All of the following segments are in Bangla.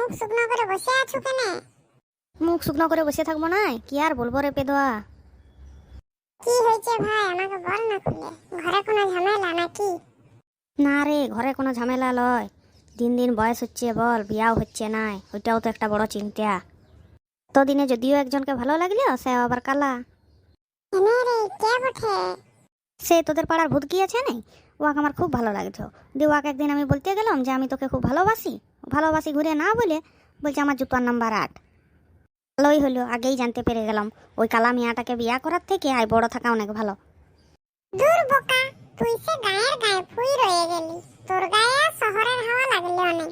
মুখ শুকনো করে বসে আছো কেন? মুখ শুকনো করে বসে থাকব না কি আর বলব রে পেদোয়া? কি হয়েছে ভাই? আমাকে বল না খুলে। ঘরে কোনো ঝামেলা নাকি? না রে ঘরে কোনো ঝামেলা লয়। দিন দিন বয়স হচ্ছে বল বিয়াও হচ্ছে নাই। ওইটাও তো একটা বড় চিন্তা। তো দিনে যদিও একজনকে ভালো লাগল সে আবার কালা। এনে রে কে বটে? সে তোদের পাড়ার ভূত কি আছে নাই ওয়াকে আমার খুব ভালো লাগতো। দিয়ে ওয়াকে একদিন আমি বলতে গেলাম যে আমি তোকে খুব ভালোবাসি। ভালোবাসি ঘুরে না বলে বলছে আমার জুতোর নাম্বার আট। ভালোই হলো আগেই জানতে পেরে গেলাম। ওই কালা মিয়াটাকে বিয়া করার থেকে আই বড় থাকা অনেক ভালো। দূর বোকা তুই সে গায়ের গায়ে ফুই রয়ে গেলি। তোর গায়ে শহরের হাওয়া লাগলে অনেক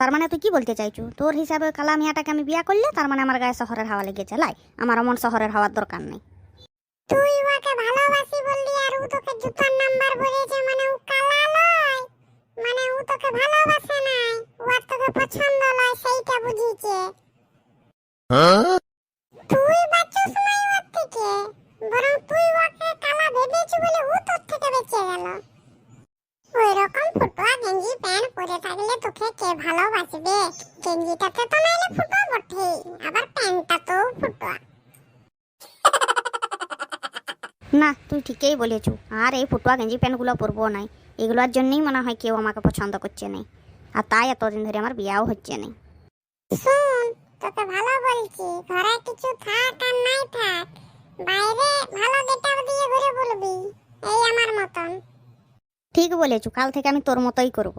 তার মানে তুই কি বলতে চাইছু? তোর হিসাবে কালা মিয়াটাকে আমি বিয়া করলে তার মানে আমার গায়ে শহরের হাওয়া লেগেছে লাই। আমার অমন শহরের হাওয়ার দরকার নেই। তুই ওকে ভালোবাসি বললি আর ও তোকে জুতার নাম্বার বলেছে মানে ও কালা লয়। মানে ও তোকে ভালোবাসে। পছন্দ লয় সেইটা বুঝিছে তুই বাঁচুস নাই ওর থেকে বরং তুই ওকে কালা ভেবেছি বলে ও তোর থেকে বেঁচে গেল। ওই রকম ফুটোয়া গেঞ্জি প্যান্ট পরে থাকলে তোকে কে ভালোবাসবে? গেঞ্জিটাতে তো নাইলে ফুটো বটেই আবার প্যান্টটা তো ফুটোয়া। না তুই ঠিকই বলেছু আর এই ফুটুয়া গেঞ্জি প্যান্টগুলো পরবো নাই। এগুলোর জন্যই মনে হয় কেউ আমাকে পছন্দ করছে না আর তাই এতদিন ধরে আমার বিয়াও হচ্ছে না শুন তোকে ভালো বলছি। ঘরে কিছু থাক আর নাই থাক বাইরে ভালো গেটআপ দিয়ে ঘুরে বলবি এই আমার মতন। ঠিক বলেছ কাল থেকে আমি তোর মতোই করব।